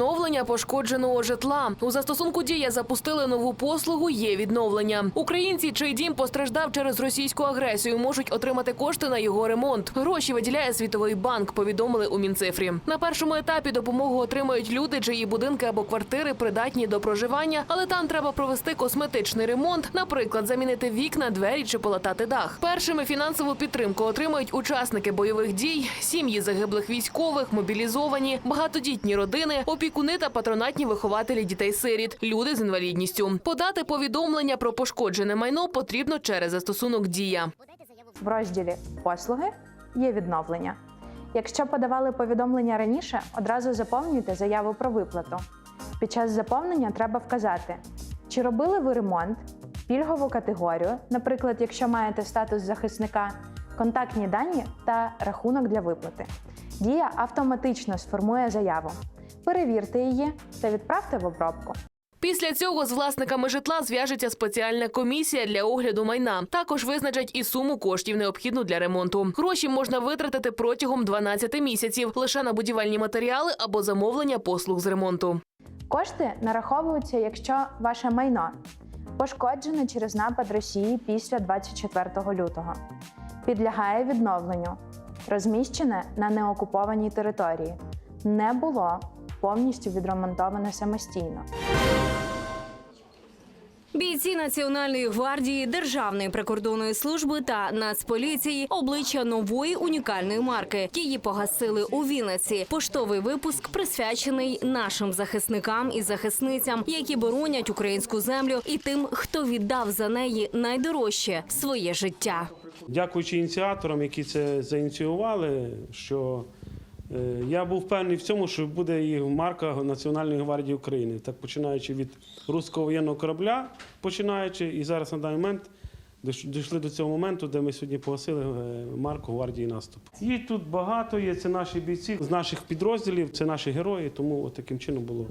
відновлення пошкодженого житла. У застосунку дія запустили нову послугу. Є відновлення. Українці, чий дім постраждав через російську агресію, можуть отримати кошти на його ремонт. Гроші виділяє Світовий банк. Повідомили у Мінцифрі. На першому етапі допомогу отримають люди, чиї будинки або квартири придатні до проживання, але там треба провести косметичний ремонт, наприклад, замінити вікна, двері чи полатати дах. Першими фінансову підтримку отримають учасники бойових дій, сім'ї загиблих військових, мобілізовані, багатодітні родини, опікуни та патронатні вихователі дітей-сиріт, люди з інвалідністю. Подати повідомлення про пошкоджене майно потрібно через застосунок Дія. В розділі Послуги є відновлення. Якщо подавали повідомлення раніше, одразу заповнюйте заяву про виплату. Під час заповнення треба вказати, чи робили ви ремонт, пільгову категорію, наприклад, якщо маєте статус захисника, контактні дані та рахунок для виплати. Дія автоматично сформує заяву. Перевірте її та відправте в обробку. Після цього з власниками житла зв'яжеться спеціальна комісія для огляду майна. Також визначать і суму коштів необхідну для ремонту. Гроші можна витратити протягом 12 місяців лише на будівельні матеріали або замовлення послуг з ремонту. Кошти нараховуються, якщо ваше майно пошкоджене через напад Росії після 24 лютого, підлягає відновленню, розміщене на неокупованій території, не було повністю відремонтоване самостійно. Бійці Національної гвардії, Державної прикордонної служби та Нацполіції обличчя нової унікальної марки. Її погасили у Вінниці. Поштовий випуск присвячений нашим захисникам і захисницям, які боронять українську землю, і тим, хто віддав за неї найдорожче своє життя. Дякуючи ініціаторам, які це заініціювали, що я був впевнений в цьому, що буде і марка Національної гвардії України. Так починаючи від руського воєнного корабля, починаючи, і зараз на даний момент дійшли до цього моменту, де ми сьогодні погасили е, марку гвардії наступ. Їх тут багато є. Це наші бійці з наших підрозділів, це наші герої. Тому таким чином було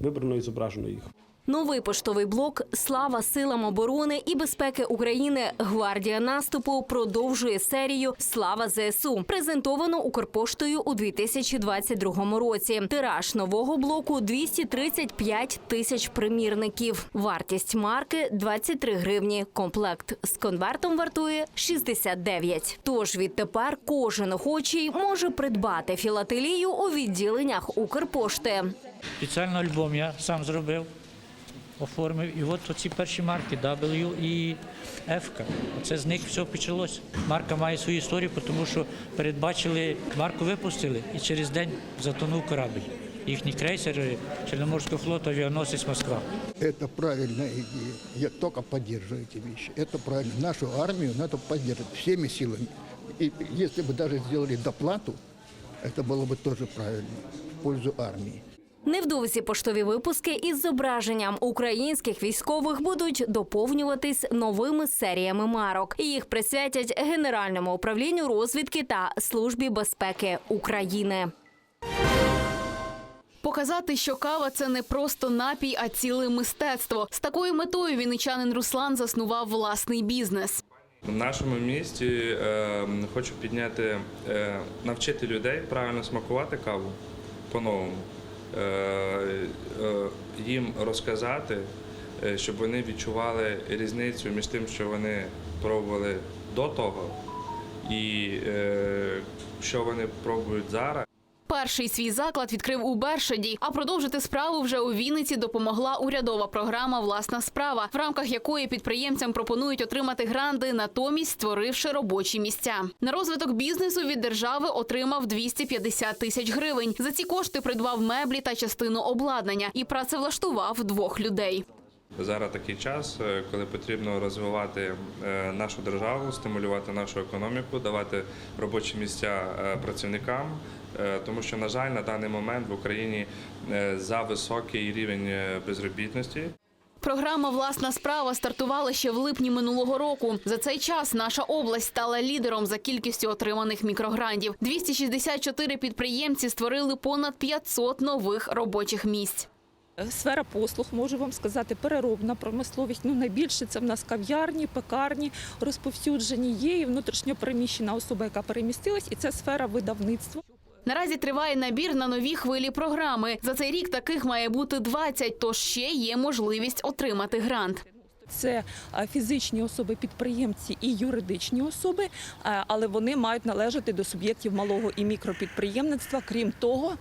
вибрано і зображено їх. Новий поштовий блок Слава силам оборони і безпеки України. Гвардія наступу продовжує серію Слава ЗСУ, презентовано Укрпоштою у 2022 році. Тираж нового блоку 235 тисяч примірників. Вартість марки 23 гривні. Комплект з конвертом вартує 69. Тож відтепер кожен охочий може придбати філателію у відділеннях Укрпошти. Спеціально альбом я сам зробив, оформив. І от оці перші марки W і F. Оце з них все почалось. Марка має свою історію, тому що передбачили, марку випустили і через день затонув корабль. Їхній крейсер е, Чорноморського флоту авіаносець Москва. Это правильная идея. Я только поддерживаю эти вещи. Это правильно. Нашу армию надо поддерживать всеми силами. И если бы даже сделали доплату, это было бы тоже правильно в пользу армии. Невдовзі поштові випуски із зображенням українських військових будуть доповнюватись новими серіями марок. Їх присвятять Генеральному управлінню розвідки та службі безпеки України. Показати, що кава це не просто напій, а ціле мистецтво. З такою метою вінничанин Руслан заснував власний бізнес. В нашому місті е, хочу підняти, е, навчити людей правильно смакувати каву по-новому, їм розказати, е, щоб вони відчували різницю між тим, що вони пробували до того, і е, що вони пробують зараз. Перший свій заклад відкрив у Бершаді, а продовжити справу вже у Вінниці допомогла урядова програма Власна справа, в рамках якої підприємцям пропонують отримати гранди, натомість створивши робочі місця. На розвиток бізнесу від держави отримав 250 тисяч гривень. За ці кошти придбав меблі та частину обладнання і працевлаштував двох людей. Зараз такий час, е, коли потрібно розвивати е, нашу державу, стимулювати нашу економіку, давати робочі місця е, працівникам, тому що, на жаль, на даний момент в Україні е, за високий рівень е, безробітності. Програма Власна справа стартувала ще в липні минулого року. За цей час наша область стала лідером за кількістю отриманих мікрогрантів. 264 підприємці створили понад 500 нових робочих місць. Сфера послуг, можу вам сказати, переробна промисловість. Ну найбільше це в нас кав'ярні, пекарні розповсюджені. Є і внутрішньо переміщена особа, яка перемістилась, і це сфера видавництва. Наразі триває набір на нові хвилі програми. За цей рік таких має бути 20, тож ще є можливість отримати грант. Це фізичні особи, підприємці і юридичні особи, але вони мають належати до суб'єктів малого і мікропідприємництва. Крім того,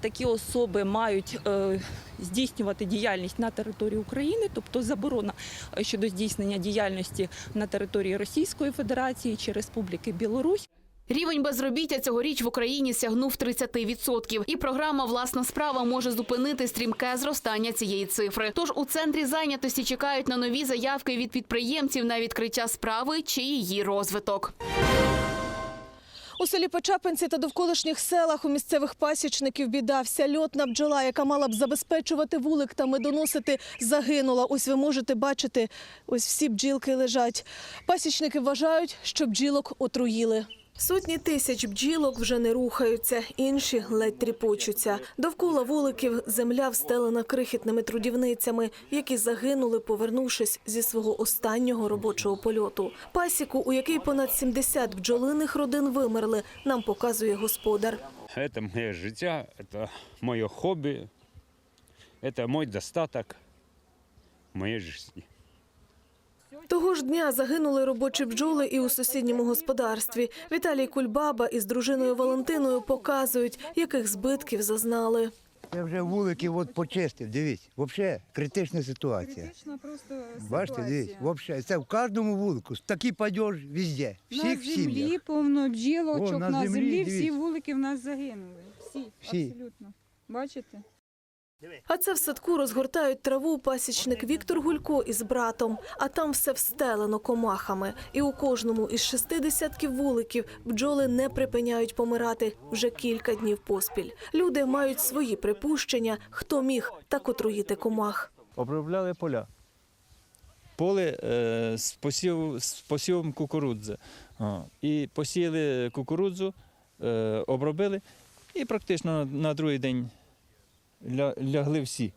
такі особи мають е, здійснювати діяльність на території України, тобто заборона е, щодо здійснення діяльності на території Російської Федерації чи Республіки Білорусь. Рівень безробіття цьогоріч в Україні сягнув 30%. І програма Власна справа може зупинити стрімке зростання цієї цифри. Тож у центрі зайнятості чекають на нові заявки від підприємців на відкриття справи чи її розвиток. У селі Почапинці та довколишніх селах у місцевих пасічників біда. Вся льотна бджола, яка мала б забезпечувати вулик та медоносити, загинула. Ось ви можете бачити, ось всі бджілки лежать. Пасічники вважають, що бджілок отруїли. Сотні тисяч бджілок вже не рухаються, інші ледь тріпочуться. Довкола вуликів земля встелена крихітними трудівницями, які загинули, повернувшись зі свого останнього робочого польоту. Пасіку, у якій понад 70 бджолиних родин вимерли, нам показує господар. Это моє життя, це моє хобі, це мой достаток в моєї житті. Того ж дня загинули робочі бджоли і у сусідньому господарстві. Віталій Кульбаба із дружиною Валентиною показують, яких збитків зазнали. Я вже вулики от почистив, дивіться, взагалі критична ситуація. Критична просто Бачите, дивіться, взагалі, це в кожному вулику, такий падеж везде, На землі сім'ях. повно бджілочок, О, на на, землі, землі, всі дивіться. вулики в нас загинули. Всі, Всі. абсолютно. Бачите? А це в садку розгортають траву пасічник Віктор Гулько із братом. А там все встелено комахами. І у кожному із шести десятків вуликів бджоли не припиняють помирати вже кілька днів поспіль. Люди мають свої припущення, хто міг так отруїти комах. обробляли поля. Поле е, з, посів, з посівом кукурудзи. І посіяли кукурудзу, е, обробили, і практично на, другий день лягли всі.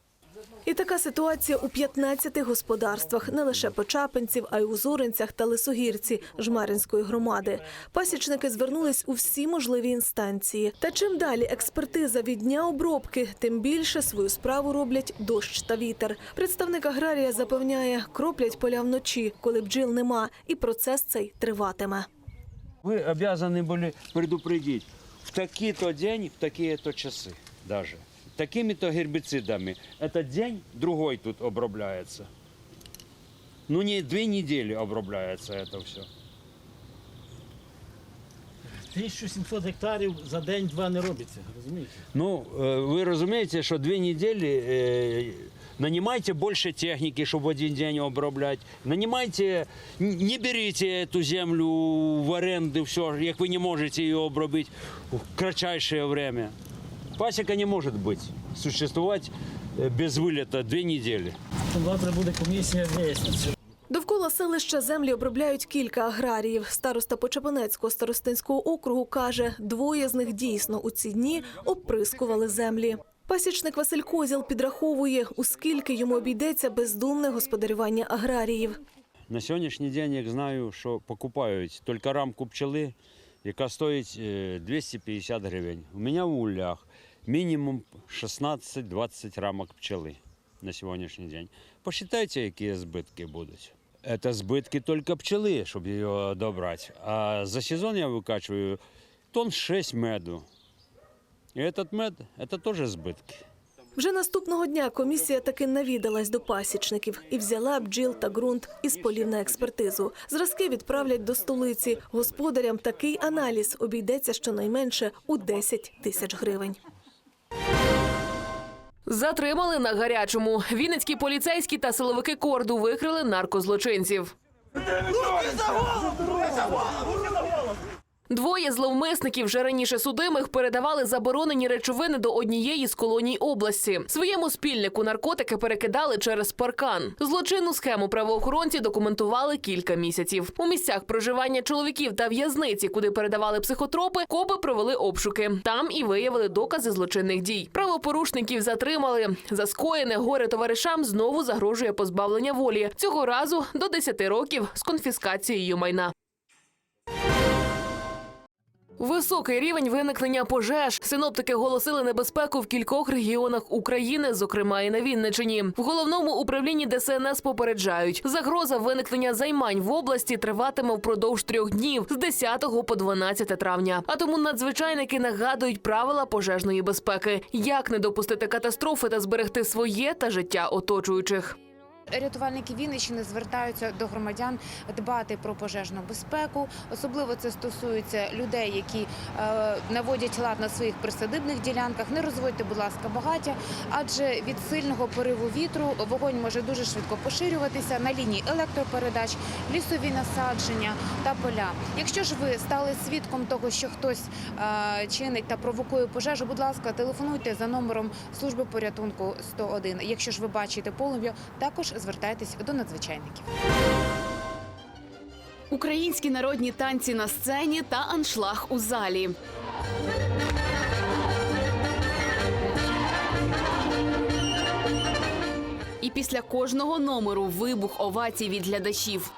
І така ситуація у 15 господарствах, не лише Почапинців, а й у Зоринцях та Лисогірці Жмеринської громади. Пасічники звернулись у всі можливі інстанції. Та чим далі експертиза від дня обробки, тим більше свою справу роблять дощ та вітер. Представник аграрія запевняє, кроплять поля вночі, коли бджіл нема, і процес цей триватиме. Ви обязаны були предупредить в такий-то день, в такі-то часи даже. Такими-то гербицидами. Этот день другой тут обробляется. Ну, не две недели обробляется это все. 1700 гектарів за день-два не робиться, розумієте? Ну, е, ви розумієте, що дві неділі е, нанімайте більше техніки, щоб в один день обробляти. Нанімайте, не беріть цю землю в оренду, все, як ви не можете її обробити в кратчайшее время. Пасіка не може бути, существувати е, без виліта дві неділі. Завтра буде комісія виясниться. Довкола селища землі обробляють кілька аграріїв. Староста Почепанецького старостинського округу каже, двоє з них дійсно у ці дні обприскували землі. Пасічник Василь Козіл підраховує, у скільки йому обійдеться бездумне господарювання аграріїв. На сьогоднішній день я знаю, що покупають тільки рамку пчели, яка стоїть е, 250 гривень. У мене в улях мінімум 16-20 рамок пчели на сьогоднішній день. Посчитайте, які збитки будуть. Це збитки тільки пчели, щоб її добрати. А за сезон я викачую тонн 6 меду. І этот мед – це теж збитки. Вже наступного дня комісія таки навідалась до пасічників і взяла бджіл та ґрунт із полів на експертизу. Зразки відправлять до столиці. Господарям такий аналіз обійдеться щонайменше у 10 тисяч гривень. Затримали на гарячому. Вінницькі поліцейські та силовики корду викрили наркозлочинців. Двоє зловмисників вже раніше судимих передавали заборонені речовини до однієї з колоній області. Своєму спільнику наркотики перекидали через паркан. Злочинну схему правоохоронці документували кілька місяців. У місцях проживання чоловіків та в'язниці, куди передавали психотропи, копи провели обшуки. Там і виявили докази злочинних дій. Правопорушників затримали. За скоєне горе товаришам знову загрожує позбавлення волі. Цього разу до 10 років з конфіскацією майна. Високий рівень виникнення пожеж. Синоптики оголосили небезпеку в кількох регіонах України, зокрема і на Вінничині. В головному управлінні ДСНС попереджають, загроза виникнення займань в області триватиме впродовж трьох днів з 10 по 12 травня. А тому надзвичайники нагадують правила пожежної безпеки, як не допустити катастрофи та зберегти своє та життя оточуючих. Рятувальники Вінниччини звертаються до громадян дбати про пожежну безпеку. Особливо це стосується людей, які е, наводять лад на своїх присадибних ділянках. Не розводьте, будь ласка, багаття, адже від сильного пориву вітру вогонь може дуже швидко поширюватися на лінії електропередач, лісові насадження та поля. Якщо ж ви стали свідком того, що хтось е, чинить та провокує пожежу, будь ласка, телефонуйте за номером служби порятунку 101. Якщо ж ви бачите полум'я, також звертайтесь до надзвичайників. Українські народні танці на сцені та аншлаг у залі. І після кожного номеру вибух овацій від глядачів.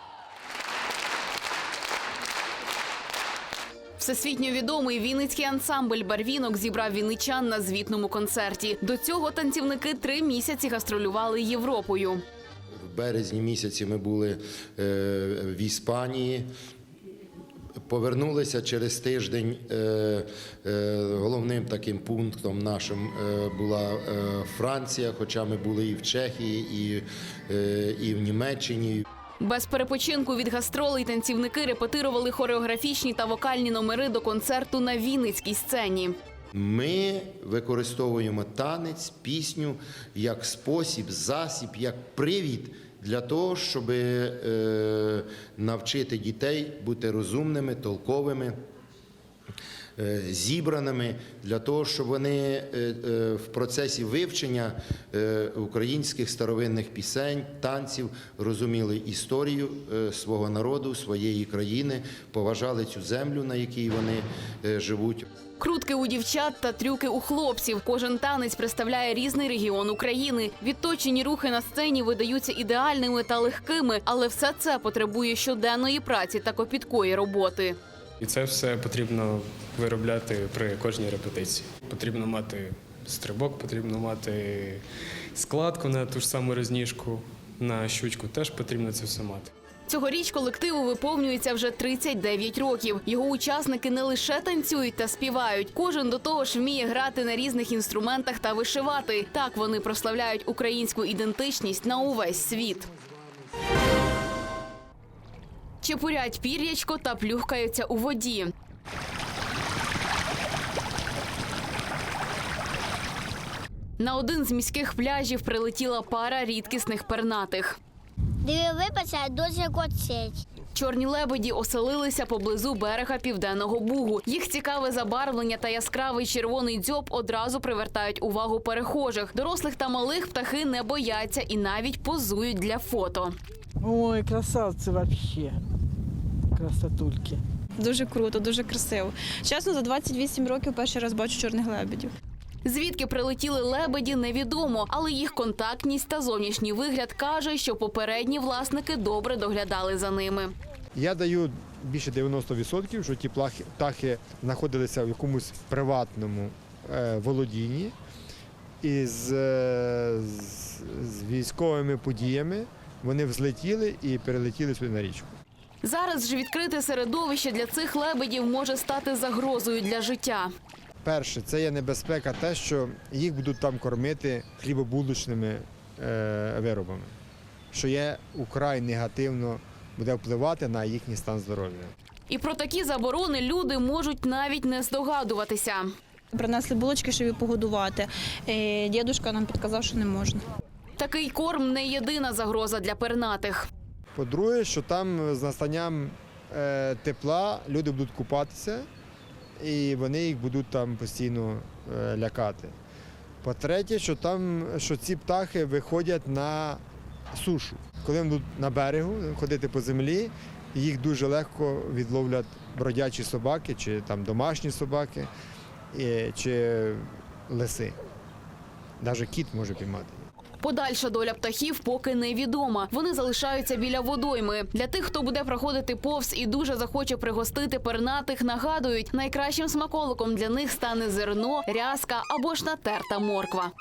Всесвітньо відомий вінницький ансамбль Барвінок зібрав вінничан на звітному концерті. До цього танцівники три місяці гастролювали Європою. Березні місяці ми були е, в Іспанії. Повернулися через тиждень. Е, е, головним таким пунктом нашим була Франція, хоча ми були і в Чехії, і, і в Німеччині. Без перепочинку від гастролей танцівники репетирували хореографічні та вокальні номери до концерту на Вінницькій сцені. Ми використовуємо танець, пісню як спосіб, засіб, як привід для того, щоб е, навчити дітей бути розумними, толковими. Е, Зібраними для того, щоб вони е, е, в процесі вивчення українських старовинних пісень, танців розуміли історію свого народу, своєї країни, поважали цю землю, на якій вони живуть. Крутки у дівчат та трюки у хлопців. Кожен танець представляє різний регіон України. Відточені рухи на сцені видаються ідеальними та легкими, але все це потребує щоденної праці та копіткої роботи. І це все потрібно виробляти при кожній репетиції. Потрібно мати стрибок, потрібно мати складку на ту ж саму розніжку, на щучку теж потрібно це все мати. Цьогоріч колективу виповнюється вже 39 років. Його учасники не лише танцюють та співають. Кожен до того ж вміє грати на різних інструментах та вишивати. Так вони прославляють українську ідентичність на увесь світ. Чепурять пір'ячко та плюхкаються у воді. На один з міських пляжів прилетіла пара рідкісних пернатих. Дивилися дуже коцеть. Чорні лебеді оселилися поблизу берега південного бугу. Їх цікаве забарвлення та яскравий червоний дзьоб одразу привертають увагу перехожих. Дорослих та малих птахи не бояться і навіть позують для фото. Ой, красавці вообще. Красотульки. Дуже круто, дуже красиво. Чесно, за 28 років перший раз бачу чорних лебедів. Звідки прилетіли лебеді, невідомо, але їх контактність та зовнішній вигляд каже, що попередні власники добре доглядали за ними. Я даю більше 90%, що ті плахи- птахи знаходилися в якомусь приватному е, володінні і е, з, з військовими подіями вони взлетіли і перелетіли сюди на річку. Зараз ж відкрите середовище для цих лебедів може стати загрозою для життя. Перше, це є небезпека те, що їх будуть там кормити хлібобулочними е, виробами, що є украй негативно буде впливати на їхній стан здоров'я. І про такі заборони люди можуть навіть не здогадуватися. Принесли булочки, щоб їх погодувати. Е, Дідушка нам підказав, що не можна. Такий корм не єдина загроза для пернатих. По-друге, що там з настанням е, тепла люди будуть купатися і вони їх будуть там постійно е, лякати. По-третє, що там що ці птахи виходять на сушу. Коли вони будуть на берегу ходити по землі, їх дуже легко відловлять бродячі собаки, чи там домашні собаки, чи лиси. Навіть кіт може піймати. Подальша доля птахів поки невідома. Вони залишаються біля водойми. Для тих, хто буде проходити повз і дуже захоче пригостити пернатих, нагадують, найкращим смаколиком для них стане зерно, рязка або ж натерта морква.